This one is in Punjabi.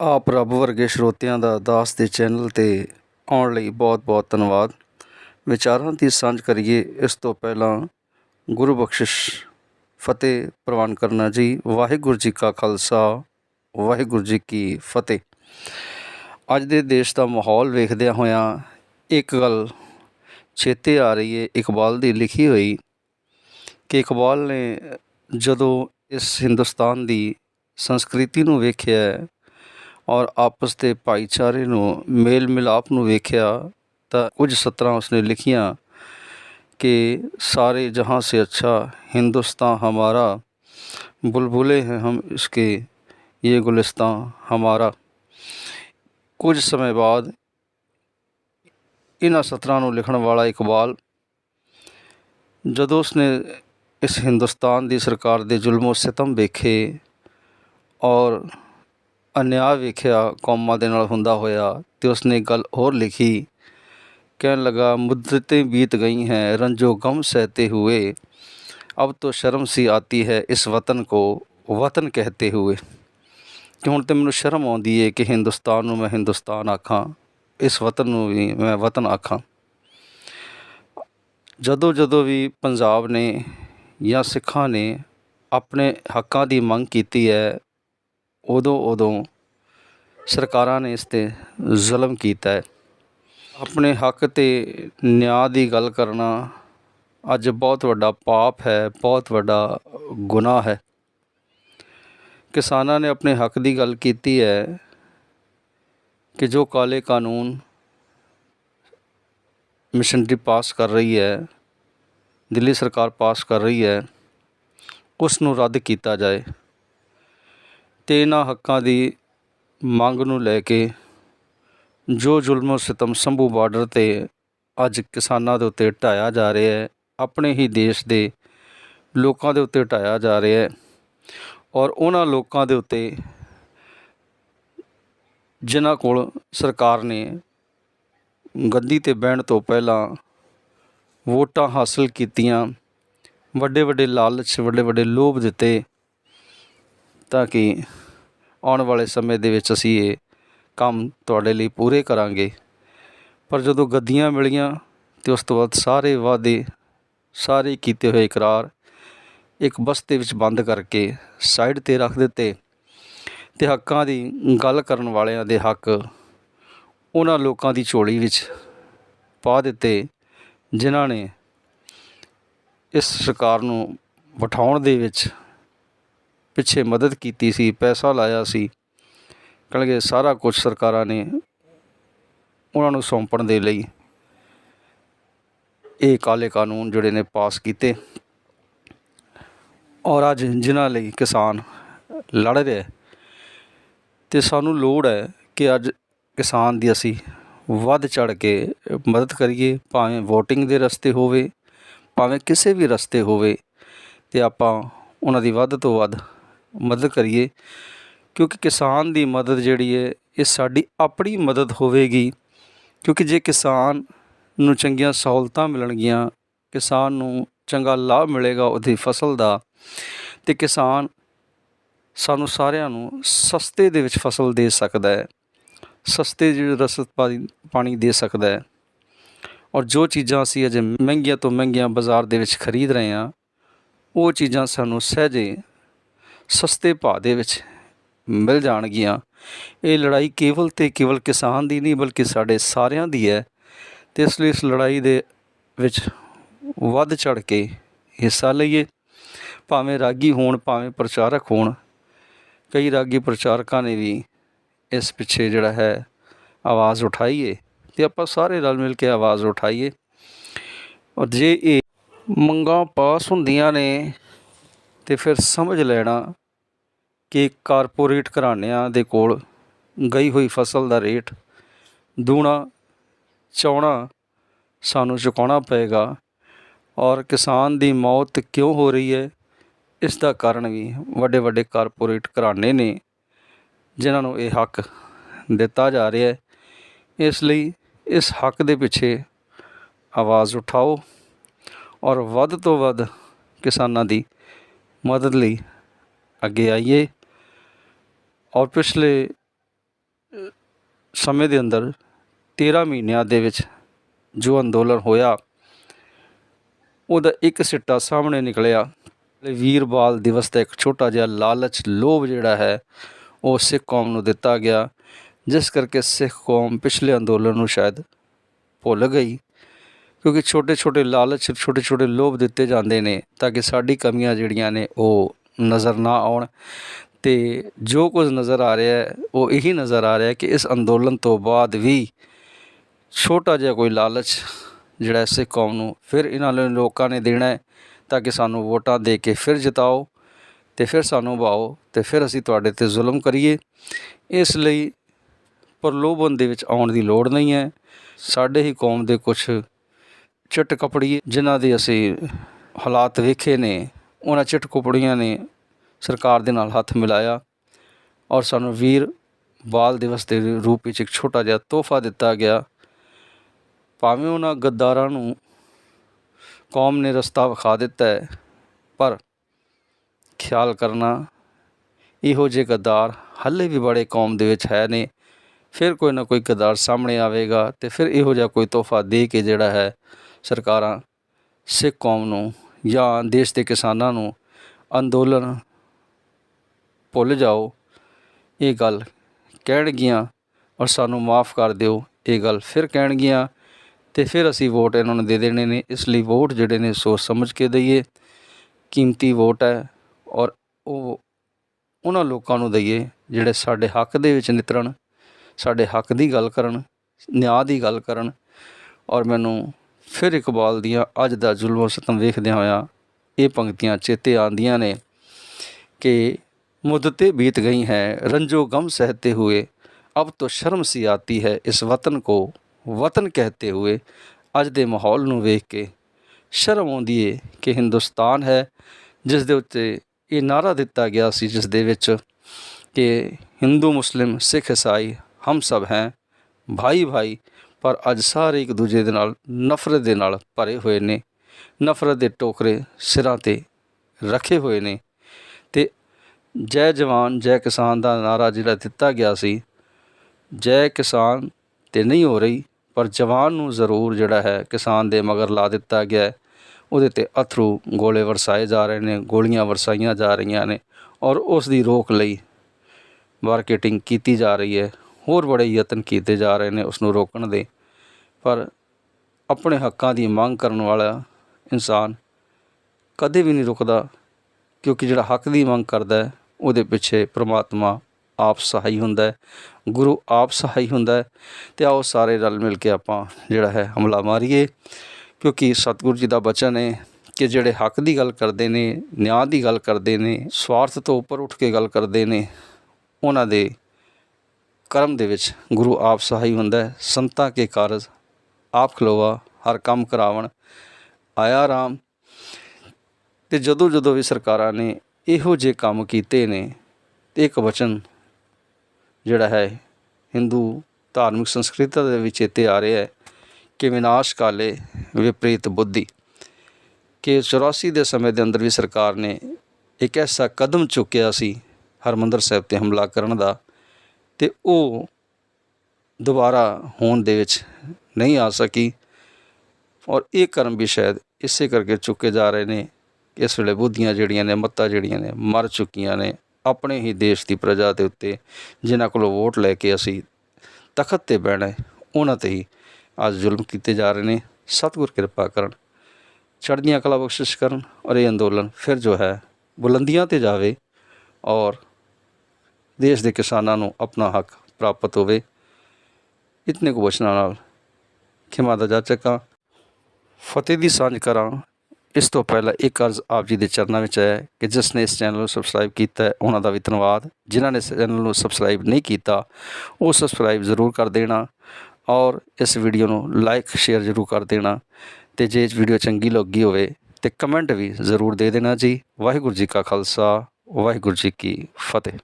ਆਪ ਰੱਬ ਵਰਗੇ ਸਰੋਤਿਆਂ ਦਾ ਦਾਸ ਦੇ ਚੈਨਲ ਤੇ ਆਉਣ ਲਈ ਬਹੁਤ-ਬਹੁਤ ਧੰਨਵਾਦ। ਵਿਚਾਰਾਂ ਦੀ ਸਾਂਝ ਕਰੀਏ, ਇਸ ਤੋਂ ਪਹਿਲਾਂ ਗੁਰੂ ਬਖਸ਼ਿਸ਼ ਫਤਿਹ ਪ੍ਰਵਾਨ ਕਰਨਾ ਜੀ। ਵਾਹਿਗੁਰੂ ਜੀ ਕਾ ਖਾਲਸਾ, ਵਾਹਿਗੁਰੂ ਜੀ ਕੀ ਫਤਿਹ। ਅੱਜ ਦੇ ਦੇਸ਼ ਦਾ ਮਾਹੌਲ ਵੇਖਦਿਆਂ ਹੋਇਆਂ ਇੱਕ ਗੱਲ ਛੇਤੇ ਆ ਰਹੀ ਹੈ ਇਕਬਾਲ ਦੀ ਲਿਖੀ ਹੋਈ ਕਿ ਇਕਬਾਲ ਨੇ ਜਦੋਂ ਇਸ ਹਿੰਦੁਸਤਾਨ ਦੀ ਸੰਸਕ੍ਰਿਤੀ ਨੂੰ ਵੇਖਿਆ ਔਰ ਆਪਸ ਦੇ ਭਾਈਚਾਰੇ ਨੂੰ ਮੇਲ ਮਿਲਾਪ ਨੂੰ ਵੇਖਿਆ ਤਾਂ ਕੁਝ ਸਤਰਾਂ ਉਸਨੇ ਲਿਖੀਆਂ ਕਿ ਸਾਰੇ ਜਹਾਂ ਸੇ ਅੱਛਾ हिंदुस्तान हमारा बुलबुले हैं हम इसके ये गुलिस्तान हमारा ਕੁਝ ਸਮੇਂ ਬਾਅਦ ਇਹਨਾਂ ਸਤਰਾਂ ਨੂੰ ਲਿਖਣ ਵਾਲਾ ਇਕਬਾਲ ਜਦੋਂ ਉਸਨੇ ਇਸ ਹਿੰਦੁਸਤਾਨ ਦੀ ਸਰਕਾਰ ਦੇ ਜ਼ੁਲਮੋ ਸਿਤਮ ਵੇਖੇ ਔਰ ਅਨਿਆਂ ਵੇਖਿਆ ਕੌਮਾਂ ਦੇ ਨਾਲ ਹੁੰਦਾ ਹੋਇਆ ਤੇ ਉਸਨੇ ਗੱਲ ਹੋਰ ਲਿਖੀ। ਕਹਿਣ ਲਗਾ, ਮੁੱਦਤੇ ਬੀਤ ਗਈ ਹੈ, ਰੰਜੋ ਗਮ ਸਹਤੇ ਹੋਏ। ਅਬ ਤੋ ਸ਼ਰਮ ਸੀ ਆਤੀ ਹੈ ਇਸ ਵਤਨ ਕੋ, ਵਤਨ ਕਹਤੇ ਹੋਏ। ਕਿ ਹੁਣ ਤੇ ਮੈਨੂੰ ਸ਼ਰਮ ਆਉਂਦੀ ਏ ਕਿ ਹਿੰਦੁਸਤਾਨ ਨੂੰ ਮੈਂ ਹਿੰਦੁਸਤਾਨ ਆਖਾਂ, ਇਸ ਵਤਨ ਨੂੰ ਵੀ ਮੈਂ ਵਤਨ ਆਖਾਂ। ਜਦੋਂ ਜਦੋਂ ਵੀ ਪੰਜਾਬ ਨੇ ਜਾਂ ਸਿੱਖਾਂ ਨੇ ਆਪਣੇ ਹੱਕਾਂ ਦੀ ਮੰਗ ਕੀਤੀ ਹੈ ਉਦੋਂ ਉਦੋਂ ਸਰਕਾਰਾਂ ਨੇ ਇਸ ਤੇ ਜ਼ੁਲਮ ਕੀਤਾ ਹੈ। ਆਪਣੇ ਹੱਕ ਅਤੇ ਨਿਆਂ ਦੀ ਗੱਲ ਕਰਨਾ ਅੱਜ ਬਹੁਤ ਵੱਡਾ ਪਾਪ ਹੈ, ਬਹੁਤ ਵੱਡਾ ਗੁਨਾਹ ਹੈ। ਕਿਸਾਨਾਂ ਨੇ ਆਪਣੇ ਹੱਕ ਦੀ ਗੱਲ ਕੀਤੀ ਹੈ ਕਿ ਜੋ ਕਾਲੇ ਕਾਨੂੰਨ ਮਿਸ਼ਨਰੀ ਪਾਸ ਕਰ ਰਹੀ ਹੈ, ਦਿੱਲੀ ਸਰਕਾਰ ਪਾਸ ਕਰ ਰਹੀ ਹੈ ਉਸ ਨੂੰ ਰੱਦ ਕੀਤਾ ਜਾਏ। ਅਤੇ ਇਹਨਾਂ ਹੱਕਾਂ ਦੀ ਮੰਗ ਨੂੰ ਲੈ ਕੇ ਜੋ ਜ਼ੁਲਮ ਸਿਤਮ ਸੰਭੂ ਬਾਰਡਰ ਤੇ ਅੱਜ ਕਿਸਾਨਾਂ ਦੇ ਉੱਤੇ ਢਾਇਆ ਜਾ ਰਿਹਾ ਹੈ, ਆਪਣੇ ਹੀ ਦੇਸ਼ ਦੇ ਲੋਕਾਂ ਦੇ ਉੱਤੇ ਢਾਇਆ ਜਾ ਰਿਹਾ ਹੈ ਔਰ ਉਹਨਾਂ ਲੋਕਾਂ ਦੇ ਉੱਤੇ ਜਿਨ੍ਹਾਂ ਕੋਲ ਸਰਕਾਰ ਨੇ ਗੱਦੀ ਤੇ ਬਹਿਣ ਤੋਂ ਪਹਿਲਾਂ ਵੋਟਾਂ ਹਾਸਲ ਕੀਤੀਆਂ ਵੱਡੇ ਵੱਡੇ ਲਾਲਚ ਵੱਡੇ ਵੱਡੇ ਲੋਭ ਦਿੱਤੇ ਤਾਂ ਕਿ ਆਉਣ ਵਾਲੇ ਸਮੇਂ ਦੇ ਵਿੱਚ ਅਸੀਂ ਇਹ ਕੰਮ ਤੁਹਾਡੇ ਲਈ ਪੂਰੇ ਕਰਾਂਗੇ। ਪਰ ਜਦੋਂ ਗੱਦੀਆਂ ਮਿਲੀਆਂ ਤੇ ਉਸ ਤੋਂ ਬਾਅਦ ਸਾਰੇ ਵਾਅਦੇ ਸਾਰੇ ਕੀਤੇ ਹੋਏ ਇਕਰਾਰ ਇੱਕ ਬਸਤੇ ਵਿੱਚ ਬੰਦ ਕਰਕੇ ਸਾਈਡ ਤੇ ਰੱਖ ਦਿੱਤੇ ਤੇ ਹੱਕਾਂ ਦੀ ਗੱਲ ਕਰਨ ਵਾਲਿਆਂ ਦੇ ਹੱਕ ਉਹਨਾਂ ਲੋਕਾਂ ਦੀ ਝੋਲੀ ਵਿੱਚ ਪਾ ਦਿੱਤੇ, ਜਿਨ੍ਹਾਂ ਨੇ ਇਸ ਸਰਕਾਰ ਨੂੰ ਬਿਠਾਉਣ ਦੇ ਵਿੱਚ ਪਿੱਛੇ ਮਦਦ ਕੀਤੀ ਸੀ, ਪੈਸਾ ਲਾਇਆ ਸੀ। ਕਹਿਣਗੇ ਸਾਰਾ ਕੁਝ ਸਰਕਾਰਾਂ ਨੇ ਉਹਨਾਂ ਨੂੰ ਸੌਂਪਣ ਦੇ ਲਈ ਇਹ ਕਾਲੇ ਕਾਨੂੰਨ ਜਿਹੜੇ ਨੇ ਪਾਸ ਕੀਤੇ। ਔਰ ਅੱਜ ਜਿਨ੍ਹਾਂ ਲਈ ਕਿਸਾਨ ਲੜ ਰਿਹਾ ਤੇ ਸਾਨੂੰ ਲੋੜ ਹੈ ਕਿ ਅੱਜ ਕਿਸਾਨ ਦੀ ਅਸੀਂ ਵੱਧ ਚੜ ਕੇ ਮਦਦ ਕਰੀਏ, ਭਾਵੇਂ VOTING ਦੇ ਰਸਤੇ ਹੋਵੇ, ਭਾਵੇਂ ਕਿਸੇ ਵੀ ਰਸਤੇ ਹੋਵੇ, ਤੇ ਆਪਾਂ ਉਹਨਾਂ ਦੀ ਵੱਧ ਤੋਂ ਵੱਧ ਮਦਦ ਕਰੀਏ, ਕਿਉਂਕਿ ਕਿਸਾਨ ਦੀ ਮਦਦ ਜਿਹੜੀ ਹੈ ਇਹ ਸਾਡੀ ਆਪਣੀ ਮਦਦ ਹੋਵੇਗੀ। ਕਿਉਂਕਿ ਜੇ ਕਿਸਾਨ ਨੂੰ ਚੰਗੀਆਂ ਸਹੂਲਤਾਂ ਮਿਲਣਗੀਆਂ, ਕਿਸਾਨ ਨੂੰ ਚੰਗਾ ਲਾਭ ਮਿਲੇਗਾ ਉਹਦੀ ਫਸਲ ਦਾ, ਤੇ ਕਿਸਾਨ ਸਾਨੂੰ ਸਾਰਿਆਂ ਨੂੰ ਸਸਤੇ ਦੇ ਵਿੱਚ ਫਸਲ ਦੇ ਸਕਦਾ ਹੈ। ਸਸਤੇ ਜਿਹੜੇ ਰਸਤ ਪਾਣੀ ਦੇ ਸਕਦਾ ਹੈ। ਔਰ ਜੋ ਚੀਜ਼ਾਂ ਅਸੀਂ ਅਜੇ ਮਹਿੰਗੀਆਂ ਤੋਂ ਮਹਿੰਗੀਆਂ ਬਾਜ਼ਾਰ ਦੇ ਵਿੱਚ ਖਰੀਦ ਰਹੇ ਹਾਂ, ਉਹ ਚੀਜ਼ਾਂ ਸਾਨੂੰ ਸਹਜੇ ਸਸਤੇ ਭਾਅ ਦੇ ਵਿੱਚ ਮਿਲ ਜਾਣਗੀਆਂ। ਇਹ ਲੜਾਈ ਕੇਵਲ ਤੇ ਕੇਵਲ ਕਿਸਾਨ ਦੀ ਨਹੀਂ, ਬਲਕਿ ਸਾਡੇ ਸਾਰਿਆਂ ਦੀ ਹੈ। ਤੇ ਇਸ ਲਈ ਇਸ ਲੜਾਈ ਦੇ ਵਿੱਚ ਵੱਧ ਚੜ ਕੇ ਹਿੱਸਾ ਲਈਏ। ਭਾਵੇਂ ਰਾਗੀ ਹੋਣ, ਭਾਵੇਂ ਪ੍ਰਚਾਰਕ ਹੋਣ, ਕਈ ਰਾਗੀ ਪ੍ਰਚਾਰਕਾਂ ਨੇ ਵੀ ਇਸ ਪਿੱਛੇ ਜਿਹੜਾ ਹੈ ਆਵਾਜ਼ ਉਠਾਈਏ ਤੇ ਆਪਾਂ ਸਾਰੇ ਰਲ ਮਿਲ ਕੇ ਆਵਾਜ਼ ਉਠਾਈਏ। ਔਰ ਜੇ ਇਹ ਮੰਗਾਂ ਪਾਸ ਹੁੰਦੀਆਂ ਨੇ ਤੇ ਫਿਰ ਸਮਝ ਲੈਣਾ ਕਿ ਕਾਰਪੋਰੇਟ ਘਰਾਣਿਆਂ ਦੇ ਕੋਲ ਗਈ ਹੋਈ ਫਸਲ ਦਾ ਰੇਟ, ਦੂਣਾ, ਚੌਣਾ ਸਾਨੂੰ ਚੁਕਾਉਣਾ ਪਏਗਾ ਔਰ ਕਿਸਾਨ ਦੀ ਮੌਤ ਕਿਉਂ ਹੋ ਰਹੀ ਹੈ, ਇਸ ਦਾ ਕਾਰਨ ਵੀ ਵੱਡੇ ਵੱਡੇ ਕਾਰਪੋਰੇਟ ਘਰਾਣੇ ਨੇ, ਜਿਨ੍ਹਾਂ ਨੂੰ ਇਹ ਹੱਕ ਦਿੱਤਾ ਜਾ ਰਿਹਾ ਹੈ। ਇਸ ਲਈ ਇਸ ਹੱਕ ਦੇ ਪਿੱਛੇ ਆਵਾਜ਼ ਉਠਾਓ ਔਰ ਵੱਧ ਤੋਂ ਵੱਧ ਕਿਸਾਨਾਂ ਦੀ ਮਦਦ ਲਈ ਅੱਗੇ ਆਈਏ। ਔਰ ਪਿਛਲੇ ਸਮੇਂ ਦੇ ਅੰਦਰ 13 ਮਹੀਨਿਆਂ ਦੇ ਵਿੱਚ ਜੋ ਅੰਦੋਲਨ ਹੋਇਆ, ਉਹਦਾ ਇੱਕ ਸਿੱਟਾ ਸਾਹਮਣੇ ਨਿਕਲਿਆ। ਵੀਰਬਾਲ ਦਿਵਸ ਦਾ ਇੱਕ ਛੋਟਾ ਜਿਹਾ ਲਾਲਚ ਲੋਭ ਜਿਹੜਾ ਹੈ, ਉਹ ਸਿੱਖ ਕੌਮ ਨੂੰ ਦਿੱਤਾ ਗਿਆ, ਜਿਸ ਕਰਕੇ ਸਿੱਖ ਕੌਮ ਪਿਛਲੇ ਅੰਦੋਲਨ ਨੂੰ ਸ਼ਾਇਦ ਭੁੱਲ ਗਈ, ਕਿਉਂਕਿ ਛੋਟੇ ਛੋਟੇ ਲਾਲਚ ਛੋਟੇ ਛੋਟੇ ਲੋਭ ਦਿੱਤੇ ਜਾਂਦੇ ਨੇ, ਤਾਂ ਕਿ ਸਾਡੀ ਕਮੀਆਂ ਜਿਹੜੀਆਂ ਨੇ, ਉਹ ਨਜ਼ਰ ਨਾ ਆਉਣ। ਤੇ ਜੋ ਕੁਝ ਨਜ਼ਰ ਆ ਰਿਹਾ ਹੈ, ਉਹ ਇਹੀ ਨਜ਼ਰ ਆ ਰਿਹਾ ਕਿ ਇਸ ਅੰਦੋਲਨ ਤੋਂ ਬਾਅਦ ਵੀ ਛੋਟਾ ਜਿਹਾ ਕੋਈ ਲਾਲਚ ਜਿਹੜਾ ਸਿੱਖ ਕੌਮ ਨੂੰ ਫਿਰ ਇਹਨਾਂ ਨੇ ਲੋਕਾਂ ਨੇ ਦੇਣਾ ਹੈ, ਤਾਂ ਕਿ ਸਾਨੂੰ ਵੋਟਾਂ ਦੇ ਕੇ ਫਿਰ ਜਿਤਾਓ ਤੇ ਫਿਰ ਸਾਨੂੰ ਭਾਓ ਤੇ ਫਿਰ ਅਸੀਂ ਤੁਹਾਡੇ ਤੇ ਜ਼ੁਲਮ ਕਰੀਏ। ਇਸ ਲਈ ਪ੍ਰਲੋਭਨ ਦੇ ਵਿੱਚ ਆਉਣ ਦੀ ਲੋੜ ਨਹੀਂ ਹੈ। ਸਾਡੇ ਹੀ ਕੌਮ ਦੇ ਕੁਝ ਚਿੱਟ ਕਪੜੀ ਜਿਨ੍ਹਾਂ ਦੇ ਅਸੀਂ ਹਾਲਾਤ ਵੇਖੇ ਨੇ, ਉਹਨਾਂ ਚਿੱਟ ਕਪੜੀਆਂ ਨੇ ਸਰਕਾਰ ਦੇ ਨਾਲ ਹੱਥ ਮਿਲਾਇਆ ਔਰ ਸਾਨੂੰ ਵੀਰ ਬਾਲ ਦਿਵਸ ਦੇ ਰੂਪ ਵਿੱਚ ਇੱਕ ਛੋਟਾ ਜਿਹਾ ਤੋਹਫਾ ਦਿੱਤਾ ਗਿਆ। ਭਾਵੇਂ ਉਹਨਾਂ ਗੱਦਾਰਾਂ ਨੂੰ ਕੌਮ ਨੇ ਰਸਤਾ ਵਿਖਾ ਦਿੱਤਾ ਹੈ, ਪਰ ਖਿਆਲ ਕਰਨਾ, ਇਹੋ ਜਿਹੇ ਗੱਦਾਰ ਹੱਲੇ ਵੀ ਬੜੇ ਕੌਮ ਦੇ ਵਿੱਚ ਹੈ ਨੇ। ਫਿਰ ਕੋਈ ਨਾ ਕੋਈ ਗੱਦਾਰ ਸਾਹਮਣੇ ਆਵੇਗਾ ਤੇ ਫਿਰ ਇਹੋ ਜਿਹਾ ਕੋਈ ਤੋਹਫਾ ਦੇ ਕੇ ਜਿਹੜਾ ਹੈ ਸਰਕਾਰਾਂ, ਸਿੱਖ ਕੌਮ ਨੂੰ ਜਾਂ ਦੇਸ਼ ਦੇ ਕਿਸਾਨਾਂ ਨੂੰ ਅੰਦੋਲਨ ਭੁੱਲ ਜਾਓ। ਇਹ ਗੱਲ ਕਹਿਣਗੀਆਂ ਔਰ ਸਾਨੂੰ ਮਾਫ ਕਰ ਦਿਓ। ਇਹ ਗੱਲ ਫਿਰ ਕਹਿਣਗੀਆਂ ਤੇ ਫਿਰ ਅਸੀਂ ਵੋਟ ਇਹਨਾਂ ਨੂੰ ਦੇ ਦੇਣੇ ਨੇ। ਇਸ ਲਈ ਵੋਟ ਜਿਹੜੇ ਨੇ ਸੋਚ ਸਮਝ ਕੇ ਦਈਏ। ਕੀਮਤੀ ਵੋਟ ਹੈ ਔਰ ਉਹ ਉਹਨਾਂ ਲੋਕਾਂ ਨੂੰ ਦਈਏ ਜਿਹੜੇ ਸਾਡੇ ਹੱਕ ਦੇ ਵਿੱਚ ਨਿਤਰਨ, ਸਾਡੇ ਹੱਕ ਦੀ ਗੱਲ ਕਰਨ, ਨਿਆਂ ਦੀ ਗੱਲ ਕਰਨ। ਔਰ ਮੈਨੂੰ ਫਿਰ ਇਕਬਾਲ ਦੀਆਂ ਅੱਜ ਦਾ ਜ਼ੁਲਮ ਸਤਮ ਵੇਖਦਿਆਂ ਹੋਇਆਂ ਇਹ ਪੰਕਤੀਆਂ ਚੇਤੇ ਆਉਂਦੀਆਂ ਨੇ ਕਿ मुद्दतें बीत गई हैं रंजो गम सहते हुए अब तो ਸ਼ਰਮ ਸੀ ਆਤੀ ਹੈ ਇਸ ਵਤਨ ਕੋ ਵਤਨ ਕਹਤੇ ਹੋਏ ਅੱਜ ਦੇ ਮਾਹੌਲ ਨੂੰ ਵੇਖ ਕੇ ਸ਼ਰਮ ਆਉਂਦੀ ਏ ਕਿ ਹਿੰਦੁਸਤਾਨ ਹੈ ਜਿਸ ਦੇ ਉੱਤੇ ਇਹ ਨਾਰਾ ਦਿੱਤਾ ਗਿਆ ਸੀ ਜਿਸ ਦੇ ਵਿੱਚ ਕਿ ਹਿੰਦੂ ਮੁਸਲਿਮ ਸਿੱਖ ਈਸਾਈ ਹਮ ਸਭ ਹੈ ਭਾਈ ਭਾਈ ਪਰ ਅੱਜ ਸਾਰੇ ਇੱਕ ਦੂਜੇ ਦੇ ਨਾਲ ਨਫ਼ਰਤ ਦੇ ਨਾਲ ਭਰੇ ਹੋਏ ਨੇ ਨਫ਼ਰਤ ਦੇ ਟੋਕਰੇ ਸਿਰਾਂ ਤੇ ਰੱਖੇ ਹੋਏ ਨੇ ਤੇ ਜੈ ਜਵਾਨ, ਜੈ ਕਿਸਾਨ ਦਾ ਨਾਰਾ ਜਿਹੜਾ ਦਿੱਤਾ ਗਿਆ ਸੀ, ਜੈ ਕਿਸਾਨ ਤੇ ਨਹੀਂ ਹੋ ਰਹੀ, ਪਰ ਜਵਾਨ ਨੂੰ ਜ਼ਰੂਰ ਜਿਹੜਾ ਹੈ ਕਿਸਾਨ ਦੇ ਮਗਰ ਲਾ ਦਿੱਤਾ ਗਿਆ ਉਹਦੇ ਤੇ ਅਥਰੂ ਗੋਲੇ ਵਰਸਾਏ ਜਾ ਰਹੇ ਨੇ, ਗੋਲੀਆਂ ਵਰਸਾਈਆਂ ਜਾ ਰਹੀਆਂ ਨੇ ਔਰ ਉਸ ਦੀ ਰੋਕ ਲਈ ਮਾਰਕੀਟਿੰਗ ਕੀਤੀ ਜਾ ਰਹੀ ਹੈ। ਹੋਰ ਬੜੇ ਯਤਨ ਕੀਤੇ ਜਾ ਰਹੇ ਨੇ ਉਸ ਨੂੰ ਰੋਕਣ ਦੇ, ਪਰ ਆਪਣੇ ਹੱਕਾਂ ਦੀ ਮੰਗ ਕਰਨ ਵਾਲਾ ਇਨਸਾਨ ਕਦੇ ਵੀ ਨਹੀਂ ਰੁਕਦਾ, ਕਿਉਂਕਿ ਜਿਹੜਾ ਹੱਕ ਦੀ ਮੰਗ ਕਰਦਾ ਹੈ ਉਹਦੇ ਪਿੱਛੇ ਪ੍ਰਮਾਤਮਾ ਆਪ ਸਹਾਈ ਹੁੰਦਾ ਹੈ, ਗੁਰੂ ਆਪ ਸਹਾਈ ਹੁੰਦਾ ਹੈ ਤੇ ਆਓ ਸਾਰੇ ਰਲ ਮਿਲ ਕੇ ਆਪਾਂ ਜਿਹੜਾ ਹੈ ਹਮਲਾ ਮਾਰੀਏ, ਕਿਉਂਕਿ ਸਤਿਗੁਰੂ ਜੀ ਦਾ ਬਚਨ ਹੈ ਕਿ ਜਿਹੜੇ ਹੱਕ ਦੀ ਗੱਲ ਕਰਦੇ ਨੇ, ਨਿਆਂ ਦੀ ਗੱਲ ਕਰਦੇ ਨੇ, ਸਵਾਰਥ ਤੋਂ ਉੱਪਰ ਉੱਠ ਕੇ ਗੱਲ ਕਰਦੇ ਨੇ, ਉਹਨਾਂ ਦੇ ਕਰਮ ਦੇ ਵਿੱਚ ਗੁਰੂ ਆਪ ਸਹਾਈ ਹੁੰਦਾ ਹੈ, ਸੰਤਾਂ ਕੇ ਕਾਰਜ ਆਪ ਖਲੋਵਾ ਹਰ ਕੰਮ ਕਰਾਵਣ, ਆਇਆ ਰਾਮ। ਤੇ ਜਦੋਂ ਜਦੋਂ ਵੀ ਸਰਕਾਰਾਂ ਨੇ ਇਹੋ ਜਿਹੇ ਕੰਮ ਕੀਤੇ ਨੇ ਤੇ ਇੱਕ ਵਚਨ ਜਿਹੜਾ ਹੈ, ਹਿੰਦੂ ਧਾਰਮਿਕ ਸੰਸਕ੍ਰਿਤੀ ਦੇ ਵਿੱਚ ਇੱਥੇ ਆ ਰਿਹਾ ਹੈ ਕਿ ਵਿਨਾਸ਼ ਕਾਲੇ ਵਿਪਰੀਤ ਬੁੱਧੀ। ਕਿ 84 ਦੇ ਸਮੇਂ ਦੇ ਅੰਦਰ ਵੀ ਸਰਕਾਰ ਨੇ ਇੱਕ ਐਸਾ ਕਦਮ ਚੁੱਕਿਆ ਸੀ ਹਰਮੰਦਰ ਸਾਹਿਬ ਤੇ ਹਮਲਾ ਕਰਨ ਦਾ ਤੇ ਉਹ ਦੁਬਾਰਾ ਹੋਣ ਦੇ ਵਿੱਚ ਨਹੀਂ ਆ ਸਕੀ। ਔਰ ਇਹ ਕਰਮ ਵੀ ਸ਼ਾਇਦ ਇਸੇ ਕਰਕੇ ਚੁੱਕੇ ਜਾ ਰਹੇ ਨੇ ਇਸ ਵੇਲੇ ਬੁੱਧੀਆਂ ਜਿਹੜੀਆਂ ਨੇ, ਮੱਤਾਂ ਜਿਹੜੀਆਂ ਨੇ, ਮਰ ਚੁੱਕੀਆਂ ਨੇ ਆਪਣੇ ਹੀ ਦੇਸ਼ ਦੀ ਪ੍ਰਜਾ ਦੇ ਉੱਤੇ, ਜਿਨ੍ਹਾਂ ਕੋਲੋਂ ਵੋਟ ਲੈ ਕੇ ਅਸੀਂ ਤਖਤ ਤੇ ਬਹਿਣਾ ਉਹਨਾਂ ਤੇ ਹੀ ਅੱਜ ਜ਼ੁਲਮ ਕੀਤੇ ਜਾ ਰਹੇ ਨੇ। ਸਤਿਗੁਰ ਕਿਰਪਾ ਕਰਨ, ਚੜ੍ਹਦੀਆਂ ਕਲਾ ਬਖਸ਼ਿਸ਼ ਕਰਨ ਔਰ ਇਹ ਅੰਦੋਲਨ ਫਿਰ ਜੋ ਹੈ, ਬੁਲੰਦੀਆਂ ਤੇ ਜਾਵੇ ਔਰ ਦੇਸ਼ ਦੇ ਕਿਸਾਨਾਂ ਨੂੰ ਆਪਣਾ ਹੱਕ ਪ੍ਰਾਪਤ ਹੋਵੇ। ਇਤਨੇ ਕੁ ਬਚਨਾਂ ਨਾਲ ਖਿਮਾ ਦਾ ਜਾ ਚੱਕਾਂ ਫਤਿਹ ਦੀ ਸਾਂਝ ਕਰਾਂ ਇਸ ਤੋਂ ਪਹਿਲਾਂ ਇੱਕ ਅਰਜ਼ ਆਪ ਜੀ ਦੇ ਚਰਨਾਂ ਵਿੱਚ ਹੈ ਕਿ ਜਿਸ ਨੇ ਇਸ ਚੈਨਲ ਨੂੰ ਸਬਸਕ੍ਰਾਈਬ ਕੀਤਾ ਹੈ, ਉਹਨਾਂ ਦਾ ਵੀ ਧੰਨਵਾਦ। ਜਿਨ੍ਹਾਂ ਨੇ ਇਸ ਚੈਨਲ ਨੂੰ ਸਬਸਕ੍ਰਾਈਬ ਨਹੀਂ ਕੀਤਾ, ਉਹ ਸਬਸਕ੍ਰਾਈਬ ਜ਼ਰੂਰ ਕਰ ਦੇਣਾ ਔਰ ਇਸ ਵੀਡੀਓ ਨੂੰ ਲਾਈਕ ਸ਼ੇਅਰ ਜ਼ਰੂਰ ਕਰ ਦੇਣਾ ਤੇ ਜੇ ਇਹ ਵੀਡੀਓ ਚੰਗੀ ਲੱਗੀ ਹੋਵੇ ਤੇ ਕਮੈਂਟ ਵੀ ਜ਼ਰੂਰ ਦੇ ਦੇਣਾ ਜੀ। ਵਾਹਿਗੁਰੂ ਜੀ ਕਾ ਖਾਲਸਾ, ਵਾਹਿਗੁਰੂ ਜੀ ਕੀ ਫਤਿਹ।